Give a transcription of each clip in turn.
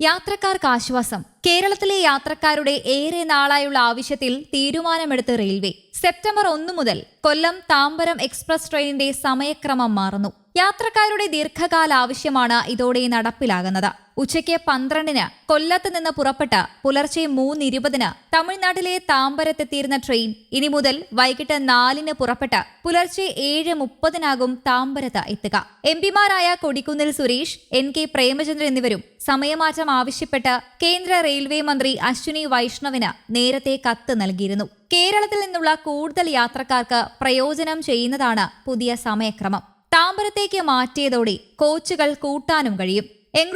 യാത്രക്കാർക്ക് ആശ്വാസം. കേരളത്തിലെ യാത്രക്കാരുടെ ഏറെ നാളായുള്ള ആവശ്യത്തിൽ തീരുമാനമെടുത്ത് റെയിൽവേ. സെപ്റ്റംബർ ഒന്നു മുതൽ കൊല്ലം താമ്പരം എക്സ്പ്രസ് ട്രെയിനിന്റെ സമയക്രമം മാറുന്നു. യാത്രക്കാരുടെ ദീർഘകാല ആവശ്യമാണ് ഇതോടെ നടപ്പിലാകുന്നത്. ഉച്ചയ്ക്ക് പന്ത്രണ്ടിന് കൊല്ലത്ത് നിന്ന് പുറപ്പെട്ട് പുലർച്ചെ മൂന്ന് ഇരുപതിന് തമിഴ്നാട്ടിലെ താമ്പരത്തെത്തിയിരുന്ന ട്രെയിൻ ഇനി മുതൽ വൈകിട്ട് നാലിന് പുറപ്പെട്ട് പുലർച്ചെ ഏഴ് മുപ്പതിനാകും താമ്പരത്ത് എത്തുക. എം പിമാരായ കൊടിക്കുന്നിൽ സുരേഷ് എൻ കെ പ്രേമചന്ദ്രൻ എന്നിവരും സമയമാറ്റം ആവശ്യപ്പെട്ട് കേന്ദ്ര റെയിൽവേ മന്ത്രി അശ്വിനി വൈഷ്ണവിന് നേരത്തെ കത്ത് നൽകിയിരുന്നു. കേരളത്തിൽ നിന്നുള്ള കൂടുതൽ യാത്രക്കാർക്ക് പ്രയോജനം ചെയ്യുന്നതാണ് പുതിയ സമയക്രമം. താമ്പരത്തേക്ക് മാറ്റിയതോടെ കോച്ചുകൾ കൂട്ടാനും കഴിയും.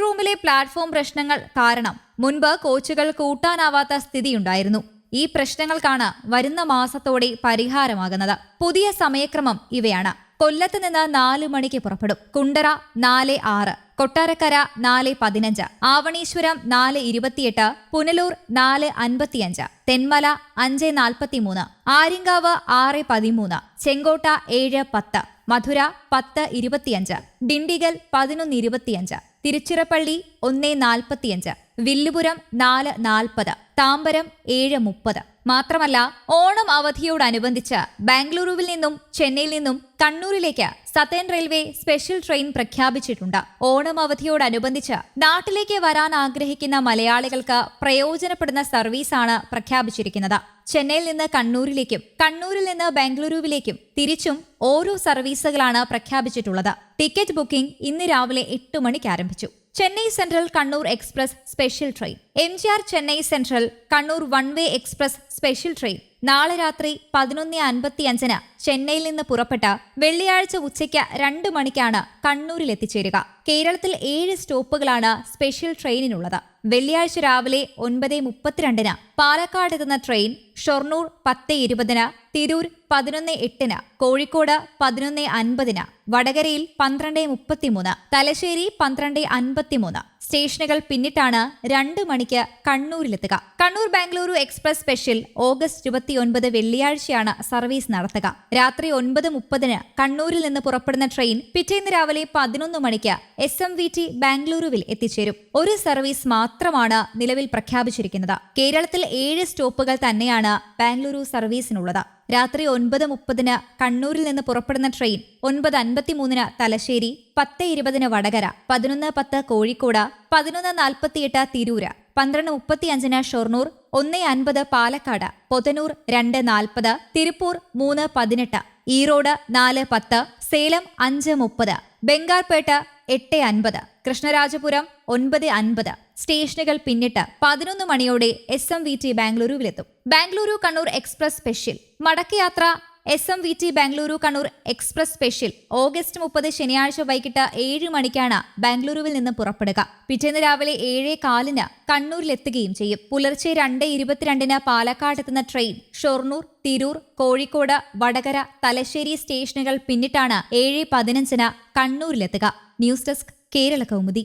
റൂമിലെ പ്ലാറ്റ്ഫോം പ്രശ്നങ്ങൾ കാരണം മുൻപ് കോച്ചുകൾ കൂട്ടാനാവാത്ത സ്ഥിതിയുണ്ടായിരുന്നു. ഈ പ്രശ്നങ്ങൾക്കാണ് വരുന്ന മാസത്തോടെ പരിഹാരമാകുന്നത്. പുതിയ സമയക്രമം ഇവയാണ്. കൊല്ലത്ത് നിന്ന് നാല് മണിക്ക് പുറപ്പെടും. കുണ്ടറ നാല് ആറ് കൊട്ടാരക്കര നാല് പതിനഞ്ച് ആവണീശ്വരം നാല് ഇരുപത്തിയെട്ട് പുനലൂർ നാല് അൻപത്തിയഞ്ച് തെന്മല അഞ്ച് നാൽപ്പത്തിമൂന്ന് ആര്യങ്കാവ് ആറ് പതിമൂന്ന് ചെങ്കോട്ട ഏഴ് പത്ത് മധുര പത്ത് ഇരുപത്തിയഞ്ച് ഡിണ്ടിഗൽ പതിനൊന്ന് ഇരുപത്തിയഞ്ച് തിരുച്ചിറപ്പള്ളി ഒന്ന് നാൽപ്പത്തിയഞ്ച് വില്ലുപുരം നാല് നാൽപ്പത് താമ്പരം ഏഴ് മുപ്പത്. മാത്രമല്ല ഓണം അവധിയോടനുബന്ധിച്ച് ബാംഗ്ലൂരുവിൽ നിന്നും ചെന്നൈയിൽ നിന്നും കണ്ണൂരിലേക്ക് സതേൺ റെയിൽവേ സ്പെഷ്യൽ ട്രെയിൻ പ്രഖ്യാപിച്ചിട്ടുണ്ട്. ഓണം അവധിയോടനുബന്ധിച്ച് നാട്ടിലേക്ക് വരാൻ ആഗ്രഹിക്കുന്ന മലയാളികൾക്ക് പ്രയോജനപ്പെടുന്ന സർവീസാണ് പ്രഖ്യാപിച്ചിരിക്കുന്നത്. ചെന്നൈയിൽ നിന്ന് കണ്ണൂരിലേക്കും കണ്ണൂരിൽ നിന്ന് ബാംഗ്ലൂരുവിലേക്കും തിരിച്ചും ഓരോ സർവീസുകളാണ് പ്രഖ്യാപിച്ചിട്ടുള്ളത്. ടിക്കറ്റ് ബുക്കിംഗ് ഇന്ന് രാവിലെ എട്ട് മണിക്ക് ആരംഭിച്ചു. Chennai central Kannur express special train. M G R Chennai central Kannur one way express special train. നാളെ രാത്രി പതിനൊന്ന് അൻപത്തി അഞ്ചിന് ചെന്നൈയിൽ നിന്ന് പുറപ്പെട്ട വെള്ളിയാഴ്ച ഉച്ചയ്ക്ക് രണ്ട് മണിക്കാണ് കണ്ണൂരിൽ എത്തിച്ചേരുക. കേരളത്തിൽ ഏഴ് സ്റ്റോപ്പുകളാണ് സ്പെഷ്യൽ ട്രെയിനിനുള്ളത്. വെള്ളിയാഴ്ച രാവിലെ ഒൻപത് മുപ്പത്തിരണ്ടിന് പാലക്കാട് എത്തുന്ന ട്രെയിൻ ഷൊർണൂർ പത്ത് ഇരുപതിന് തിരൂർ പതിനൊന്ന് എട്ടിന് കോഴിക്കോട് പതിനൊന്ന് അൻപതിന് വടകരയിൽ പന്ത്രണ്ട് മുപ്പത്തിമൂന്ന് തലശ്ശേരി പന്ത്രണ്ട് അൻപത്തിമൂന്ന്. സ്റ്റേഷനുകൾ പിന്നിട്ടാണ് രണ്ട് മണിക്ക് കണ്ണൂരിലെത്തുക. Kannur Bengaluru express special August ഇരുപത്തിയൊൻപത് വെള്ളിയാഴ്ചയാണ് സർവീസ് നടത്തുക. രാത്രി ഒൻപത് മുപ്പതിന് കണ്ണൂരിൽ നിന്ന് പുറപ്പെടുന്ന ട്രെയിൻ പിറ്റേന്ന് രാവിലെ പതിനൊന്ന് മണിക്ക് എസ് എം വി ടി ബാംഗ്ലൂരുവിൽ എത്തിച്ചേരും. ഒരു സർവീസ് മാത്രമാണ് നിലവിൽ പ്രഖ്യാപിച്ചിരിക്കുന്നത്. കേരളത്തിൽ ഏഴ് സ്റ്റോപ്പുകൾ തന്നെയാണ് ബാംഗ്ലൂരു സർവീസിനുള്ളത്. രാത്രി ഒൻപത് മുപ്പതിന് കണ്ണൂരിൽ നിന്ന് പുറപ്പെടുന്ന ട്രെയിൻ ഒൻപത് അൻപത്തിമൂന്നിന് തലശ്ശേരി പത്ത് ഇരുപതിന് വടകര പതിനൊന്ന് പത്ത് കോഴിക്കോട് പതിനൊന്ന് നാൽപ്പത്തിയെട്ട് തിരൂര് പന്ത്രണ്ട് മുപ്പത്തിയഞ്ചിന് ഷൊർണൂർ ഒന്ന് അൻപത് പാലക്കാട് പൊതനൂർ രണ്ട് നാൽപ്പത് തിരുപ്പൂർ മൂന്ന് പതിനെട്ട് ഈറോഡ് നാല് പത്ത് സേലം അഞ്ച് മുപ്പത് ബംഗാർപേട്ട എട്ട് അൻപത് കൃഷ്ണരാജപുരം ഒൻപത് അൻപത്. സ്റ്റേഷനുകൾ പിന്നിട്ട് പതിനൊന്ന് മണിയോടെ S M V T ബാംഗ്ലൂരുവിലെത്തും. Bengaluru Kannur express special. മടക്കയാത്ര S M V T Bengaluru Kannur express special. August മുപ്പത് ശനിയാഴ്ച വൈകിട്ട് ഏഴ് മണിക്കാണ് ബാംഗ്ലൂരുവിൽ നിന്ന് പുറപ്പെടുക. പിറ്റേന്ന് രാവിലെ ഏഴേ കാലിന് കണ്ണൂരിലെത്തുകയും ചെയ്യും. പുലർച്ചെ രണ്ട് ഇരുപത്തിരണ്ടിന് പാലക്കാട് എത്തുന്ന ട്രെയിൻ ഷൊർണൂർ തിരൂർ കോഴിക്കോട് വടകര തലശ്ശേരി സ്റ്റേഷനുകൾ പിന്നിട്ടാണ് ഏഴ് പതിനഞ്ചിന് കണ്ണൂരിലെത്തുക. News desk Kerala Kaumudi.